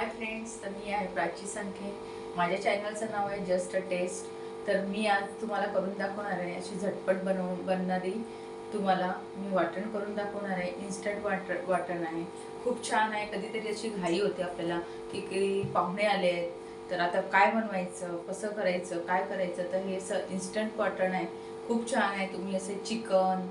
Hi friends तर मी आहे प्राची संखे माझ्या चॅनलचं नाव आहे जस्ट अ टेस्ट तर मी आज तुम्हाला करून दाखवणार आहे अशी झटपट बनव बनणारी तुम्हाला मी वाटण करून दाखवणार आहे. इन्स्टंट वाटर वाटण आहे. खूप छान आहे. कधीतरी अशी घाई होते आपल्याला की काही पाहुणे आले आहेत. तर आता काय बनवायचं? कसं करायचं? काय करायचं? तर हे स इन्स्टंट वाटण आहे. खूप छान आहे. तुम्ही असे चिकन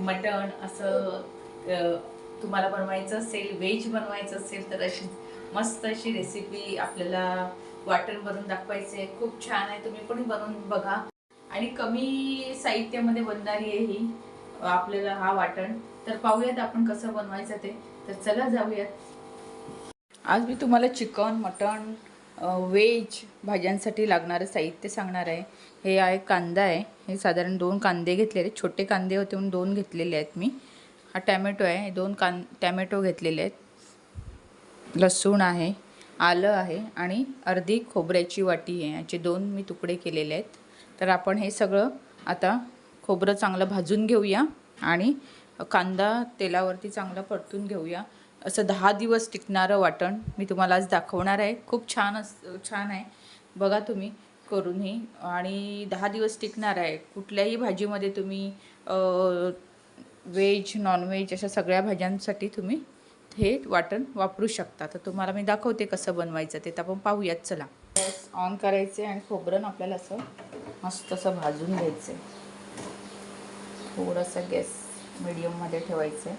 मटण असं तुम्हाला बनवायचं असेल व्हेज बनवायचं असेल तर अशी मस्त अशी रेसिपी आपल्याला वाटण बनवून दाखवायची आहे. खूप छान आहे. तुम्ही पण बनवून बघा. आणि कमी साहित्यामध्ये बनणारी आहे ही आपल्याला हा वाटण. तर पाहूयात आपण कसं बनवायचं ते. तर चला जाऊयात. आज मी तुम्हाला चिकन मटण व्हेज भाज्यांसाठी लागणारं साहित्य सांगणार आहे. हे आहे कांदा आहे. हे साधारण दोन कांदे घेतलेले छोटे कांदे होते म्हणून दोन घेतलेले आहेत मी. हा टॅमॅटो आहे. दोन कां टॅमॅटो घेतलेले आहेत. लसूण आहे आलं आहे आणि अर्धी खोबऱ्याची वाटी आहे. याचे दोन मी तुकडे केलेले आहेत. तर आपण हे सगळं आता खोबरं चांगलं भाजून घेऊया आणि कांदा तेलावरती चांगला परतून घेऊया. असं दहा दिवस टिकणारं वाटण मी तुम्हाला आज दाखवणार आहे. खूप छान अस छान आहे. बघा तुम्ही करूनही आणि दहा दिवस टिकणार आहे. कुठल्याही भाजीमध्ये तुम्ही व्हेज नॉनव्हेज अशा सगळ्या भाज्यांसाठी तुम्ही हे वाटण वापरू शकता. तर तुम्हाला मी दाखवते कसं बनवायचं ते. तर आपण पाहूयात चला. गॅस ऑन करायचे आणि खोबरं आपल्याला असं मस्त असं भाजून घ्यायचं आहे थोडंसं गॅस मिडियममध्ये ठेवायचं आहे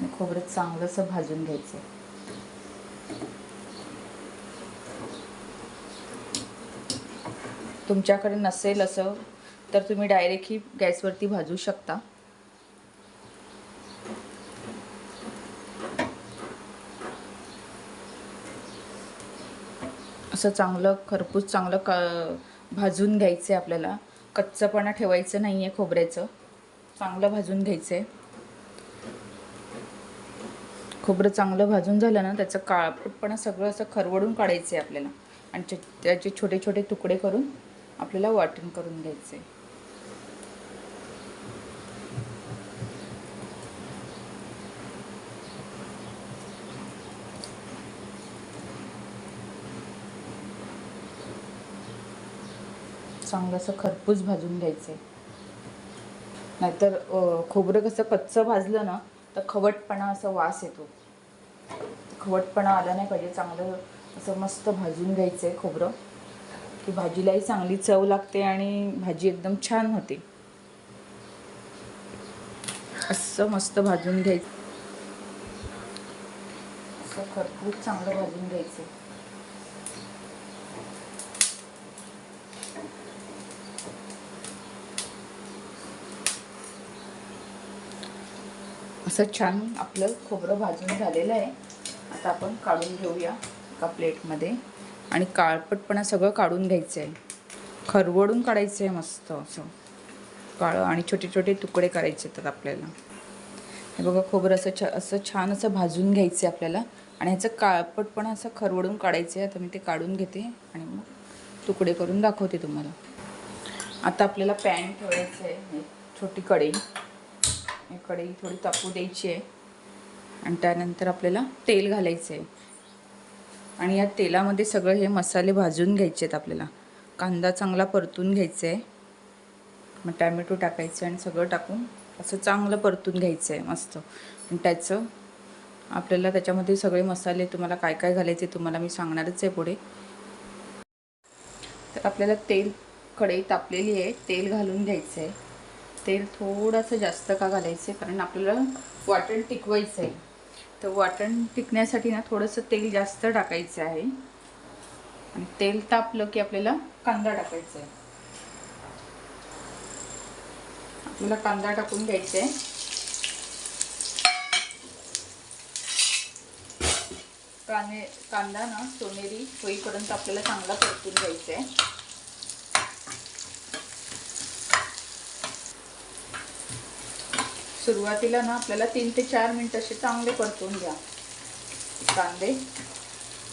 आणि खोबरं चांगलंसं भाजून घ्यायचं आहे तुमच्याकडे नसेल असं तर तुम्ही डायरेक्टही गॅसवरती भाजू शकता. असं चांगलं खरपूस चांगलं क भाजून घ्यायचं आहे आपल्याला. कच्चंपणा ठेवायचं नाही आहे खोबऱ्याचं. चांगलं भाजून घ्यायचं आहे खोबरं चांगलं भाजून झालं ना त्याचं काळपटपणा सगळं असं खरवडून काढायचं आहे आपल्याला. आणि त्याचे छोटे छोटे तुकडे करून आपल्याला वाटण करून घ्यायचं आहे चांगलं असं खरपूस भाजून घ्यायचं. आहे नाहीतर खोबरं कसं कच्चं भाजलं ना तर खवटपणा असं वास येतो. खवटपणा आला नाही पाहिजे चांगलं असं मस्त भाजून घ्यायचं आहे खोबरं. की भाजीलाही चांगली चव लागते आणि भाजी एकदम छान होते. असं मस्त भाजून घ्यायचं. असं खरपूस चांगलं भाजून घ्यायचं असं छान आपलं खोबरं भाजून झालेलं आहे. आता आपण काढून घेऊया एका प्लेटमध्ये. आणि काळपटपणा सगळं काढून घ्यायचं आहे खरवडून काढायचं आहे मस्त असं. काळं आणि छोटे छोटे तुकडे करायचे आहेत आपल्याला. हे बघा खोबरं असं छ असं छान असं भाजून घ्यायचं आहे आपल्याला. आणि ह्याचं काळपटपणा असं खरवडून काढायचं आहे आता मी ते काढून घेते आणि मग तुकडे करून दाखवते तुम्हाला. आता आपल्याला पॅन ठेवायचं आहे छोटी कढई. कढई थोडी तापू द्यायची आहे. आणि त्यानंतर आपल्याला तेल घालायचं आहे. आणि या तेलामध्ये सगळं हे मसाले भाजून घ्यायचे आहेत आपल्याला. कांदा चांगला परतून घ्यायचा आहे. मग टॅमॅटो टाकायचं आणि सगळं टाकून असं चांगलं परतून घ्यायचं आहे मस्त. आणि त्याचं आपल्याला त्याच्यामध्ये सगळे मसाले तुम्हाला काय काय घालायचे तुम्हाला मी सांगणारच आहे पुढे. तर आपल्याला तेल कढई तापलेली आहे तेल घालून घ्यायचं आहे. तेल थोडंसं जास्त का घालायचं आहे कारण आपल्याला वाटण टिकवायचं आहे तर वाटण टिकण्यासाठी ना थोडंसं तेल जास्त टाकायचं आहे. आणि तेल तापलं की आपल्याला कांदा टाकायचा आहे आपल्याला कांदा टाकून घ्यायचा आहे कांदे कांदा ना सोनेरी होईपर्यंत आपल्याला चांगला परतून घ्यायचा आहे सुरुवातीला ना आपल्याला तीन ते चार मिनिट असे चांगले परतून घ्या. कांदे.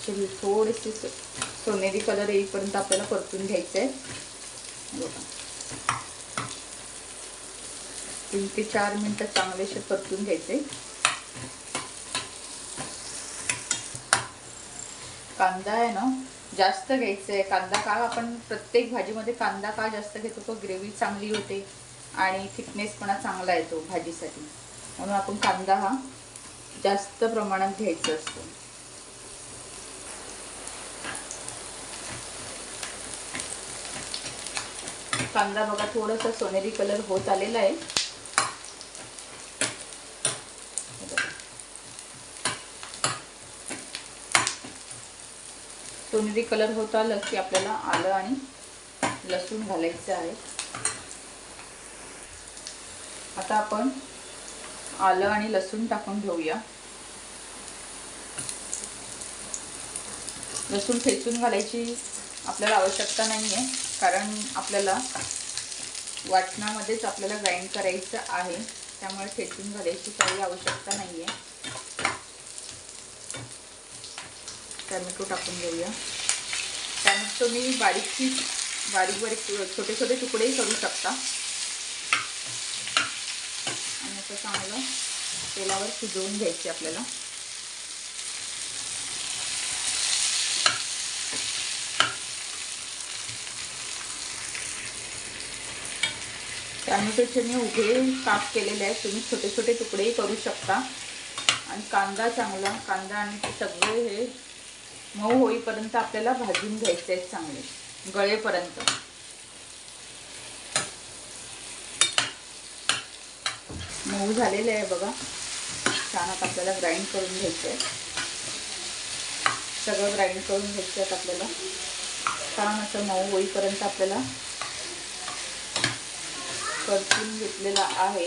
असे थोडेसे सोनेरी कलर येईपर्यंत आपल्याला परतून घ्यायचे आहे बघा. तीन ते चार मिनटं चांगलेसे परतून घ्यायचे. कांदा आहे ना जास्त घ्यायचा आहे कांदा का आपण प्रत्येक भाजीमध्ये कांदा का जास्त घेतो तो ग्रेव्ही चांगली होते. आणि थिकनेसपणा चांगला येतो भाजीसाठी. म्हणून आपण कांदा हा जास्त प्रमाणात घ्यायचा असतो. कांदा बघा थोडासा सोनेरी कलर होत आलेला आहे. सोनेरी कलर होत आलं की आपल्याला आलं आणि लसूण घालायचं आहे. आता आपण आलं आणि लसूण टाकून घेऊया. लसूण ठेचून घालायची आपल्याला आवश्यकता नाही आहे कारण आपल्याला वाटणामध्येच आपल्याला ग्राइंड करायचं आहे त्यामुळे ठेचून घालायची काही आवश्यकता नाही आहे टॅमॅटो टाकून घेऊया. टॅमॅटो मी बारीकची बारीक बारीक छोटे छोटे तुकडेही करू शकता. असं चांगलं तेलावर शिजवून घ्यायची आपल्याला. टॅमॅटोचे मी उभे काप केलेले आहेत. तुम्ही छोटे छोटे तुकडेही करू शकता. आणि कांदा चांगला कांदा आणि ते सगळे हे मऊ होईपर्यंत आपल्याला भाजून घ्यायचे आहेत चांगले गळेपर्यंत. मऊ झालेले आहे बघा. छान आता आपल्याला ग्राइंड करून घ्यायचं आहे सगळं ग्राइंड करून घ्यायचं आहे आपल्याला. छान असं मऊ होईपर्यंत आपल्याला परतून घेतलेला आहे.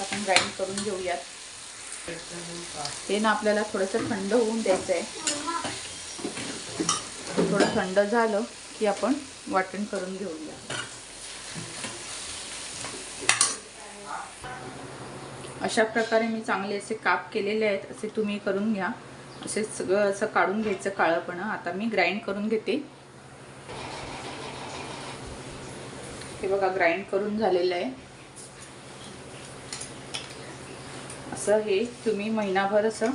आपण ग्राइंड करून घेऊयात. ते ना आपल्याला थोडंसं थंड होऊन द्यायचं आहे थोडं थंड झालं की आपण वाटण करून घेऊया अशा प्रकारे मी चांगले असे काप केलेले आहेत असे तुम्ही करून घ्या. असे सगळं असं काढून घ्यायचं काळंपणं. आता मी ग्राइंड करून घेते. हे बघा ग्राइंड करून झालेलं आहे. असं हे तुम्ही महिनाभर असं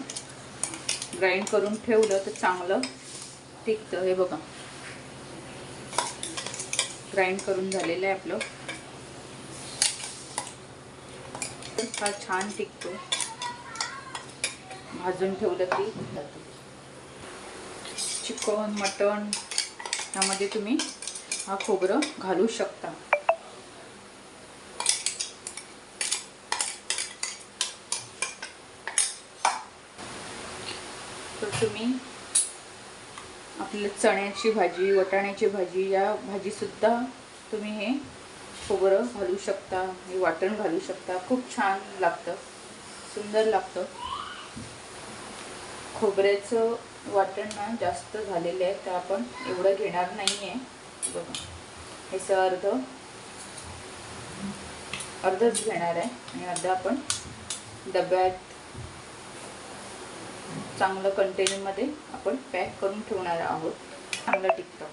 ग्राइंड करून ठेवलं तर चांगलं टिकतं. हे बघा. ग्राइंड करून झालेलं आहे आपलं. हा छान टिकतो. भाजून ठेवलं की चिकन मटण ह्यामध्ये तुम्ही हा खोबरं घालू शकता. तर तुम्ही आपल्या चण्याची भाजी वटाण्याची भाजी या भाजीसुद्धा तुम्ही हे खोबरं घालू शकता हे वाटण घालू शकता. खूप छान लागतं. सुंदर लागतं. खोबऱ्याचं वाटण ना जास्त झालेलं आहे तर आपण एवढं घेणार नाही आहे बघा. ह्याचं अर्ध अर्धच घेणार आहे आणि अर्ध आपण डब्यात चांगलं कंटेनरमध्ये आपण पॅक करून ठेवणार आहोत. चांगलं टिकतं.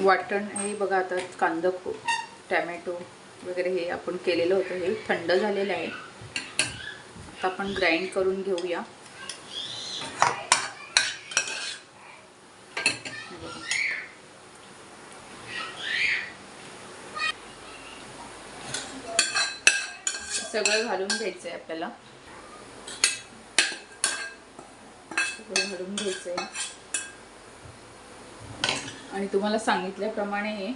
वाटण हे बघा आता कांदा खो टॅमॅटो वगैरे हे आपण केलेलं होतं. हे थंड झालेलं आहे. आता आपण ग्राइंड करून घेऊया. सगळं घालून घ्यायचं आहे आपल्याला. सगळं घालून घ्यायचं आहे आणि तुम्हाला सांगितल्याप्रमाणे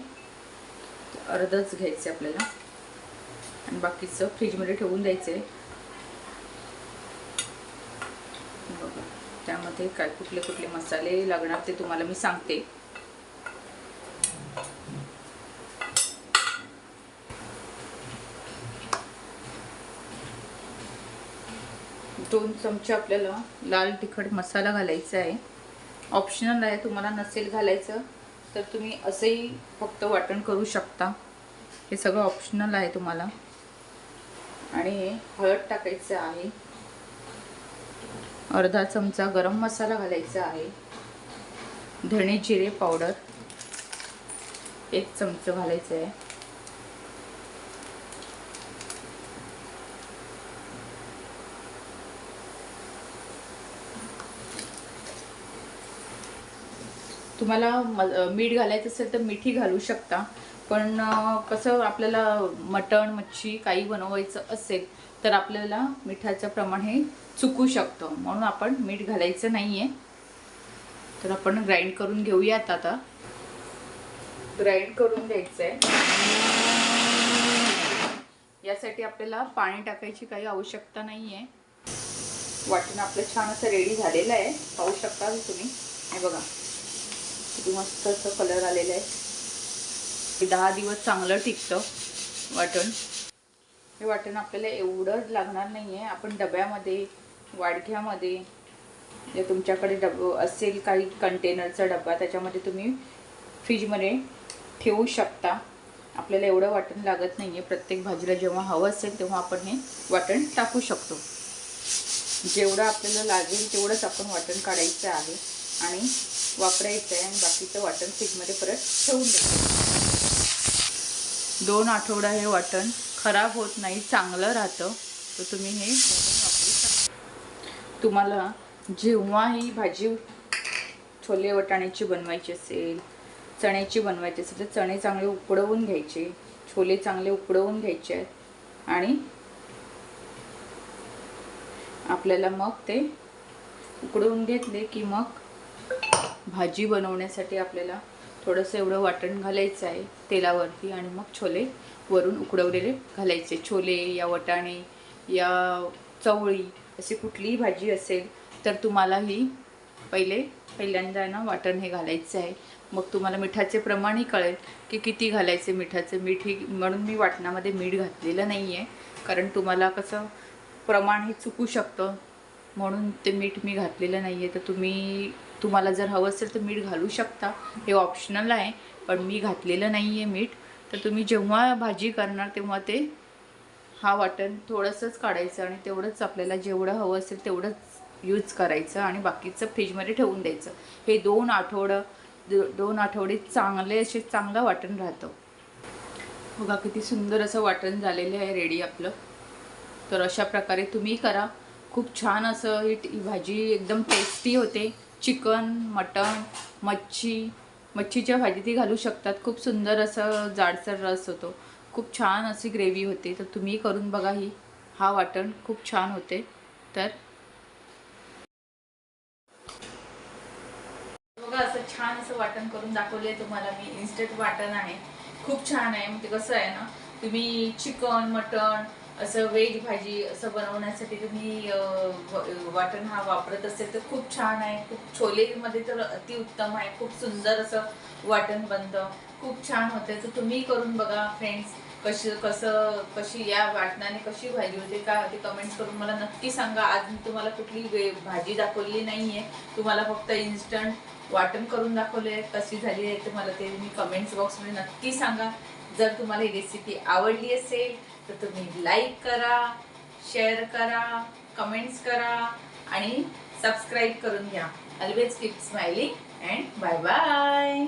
अर्धच घ्यायचं आहे आपल्याला. आणि बाकीचं फ्रीजमध्ये ठेवून द्यायचं आहे बघा त्यामध्ये काय कुठले कुठले मसाले लागणार ते तुम्हाला मी सांगते. दोन चमचे आपल्याला लाल तिखट मसाला घालायचा आहे. ऑप्शनल आहे तुम्हाला नसेल घालायचं. तर तुम्ही असंही फक्त वाटण करू शकता. हे सगळं ऑप्शनल आहे तुम्हाला. आणि हे हळद टाकायचं आहे. अर्धा चमचा गरम मसाला घालायचा आहे. धणे जिरे पावडर. एक चमचं घालायचं आहे. तुम्हाला म मीठ घालायचं असेल तर मिठी घालू शकता. पण कसं आपल्याला मटण मच्छी काही बनवायचं असेल तर आपल्याला मिठाचं प्रमाण हे चुकू शकतं. म्हणून आपण मीठ घालायचं नाही आहे तर आपण ग्राइंड करून घेऊयात आता. ग्राइंड करून द्यायचं आहे यासाठी आपल्याला पाणी टाकायची काही आवश्यकता नाही आहे वाटण आपलं छान असं रेडी झालेलं आहे. पाहू शकता तुम्ही. हे बघा. किती मस्त असं कलर आलेला आहे. दहा दिवस चांगलं टिकतं वाटण. हे वाटण आपल्याला एवढं लागणार नाही आहे आपण डब्यामध्ये वाडघ्यामध्ये जे तुमच्याकडे डब असेल काही कंटेनरचा डबा त्याच्यामध्ये तुम्ही फ्रीजमध्ये ठेवू शकता. आपल्याला एवढं वाटण लागत नाही आहे प्रत्येक भाजीला जेव्हा हवं असेल तेव्हा आपण हे वाटण टाकू शकतो. जेवढं आपल्याला लागेल तेवढंच आपण वाटण काढायचं आहे. आणि वापरायचं आहे आणि बाकीचं वाटण फ्रीजमध्ये परत ठेवून द्यायचं दोन आठवडा हे वाटण खराब होत नाही चांगलं राहतं. तर तुम्ही हे वाटण वापरू शकता. तुम्हाला जेव्हा ही भाजी छोले वटाण्याची बनवायची असेल चण्याची बनवायची असेल तर चणे चांगले उकडवून घ्यायचे छोले चांगले उकडवून घ्यायचे आहेत आणि आपल्याला मग ते उकडवून घेतले की मग भाजी बनवण्यासाठी आपल्याला थोडंसं एवढं वाटण घालायचं आहे तेलावरती आणि मग छोले वरून उकडवलेले घालायचे. छोले या वटाणे या चवळी अशी कुठलीही भाजी असेल तर तुम्हाला ही पहिले पहिल्यांदा ना वाटण हे घालायचं आहे. मग तुम्हाला मिठाचे प्रमाणही कळेल की किती घालायचे मिठाचे. मीठ ही म्हणून मी वाटणामध्ये मीठ घातलेलं नाही आहे कारण तुम्हाला कसं प्रमाण हे चुकू शकतं. म्हणून ते मीठ मी घातलेलं नाही आहे तर तुम्ही तुम्हाला जर हवं असेल तर मीठ घालू शकता. हे ऑप्शनल आहे पण मी घातलेलं नाही आहे मीठ. तर तुम्ही जेव्हा भाजी करणार तेव्हा ते हा वाटण थोडंसंच काढायचं आणि तेवढंच आपल्याला जेवढं हवं असेल तेवढंच यूज करायचं आणि बाकीचं फ्रीजमध्ये ठेवून द्यायचं. हे दोन आठवडं दो दोन आठवडे चांगले असे चांगलं वाटण राहतं. बघा किती सुंदर असं वाटण झालेलं आहे रेडी आपलं. तर अशा प्रकारे तुम्ही करा. खूप छान असं ही ही भाजी एकदम टेस्टी होते. चिकन मटण मच्छी. मच्छीच्या भाजीत ती घालू शकतात. खूप सुंदर असं जाडसर रस होतो. खूप छान अशी ग्रेव्ही होते. तर तुम्ही करून बघा ही. हा वाटण खूप छान होते. तर बघा असं छान असं वाटण करून दाखवले तुम्हाला मी. इन्स्टंट वाटण आहे. खूप छान आहे. म्हणजे कसं आहे ना तुम्ही चिकन मटण असं वेज भाजी असं बनवण्यासाठी तुम्ही वाटण हा वापरत असेल तर खूप छान आहे. खूप छोलेमध्ये तर अतिउत्तम आहे. खूप सुंदर असं वाटण बनतं. खूप छान होते. तर तुम्ही करून बघा फ्रेंड्स कशी कसं कशी या वाटणाने कशी भाजी होते काय होते कमेंट्स करून मला नक्की सांगा. आज मी तुम्हाला कुठली वे- भाजी दाखवली नाही आहे तुम्हाला फक्त इन्स्टंट वाटण करून दाखवले कशी झाली आहे तुम्हाला मला ते तुम्ही कमेंट्स बॉक्समध्ये नक्की सांगा. जर तुम्हाला ही रेसिपी आवडली असेल तर तुम्ही लाईक करा शेअर करा कमेंट्स करा आणि सबस्क्राईब करून घ्या. Always keep smiling and bye bye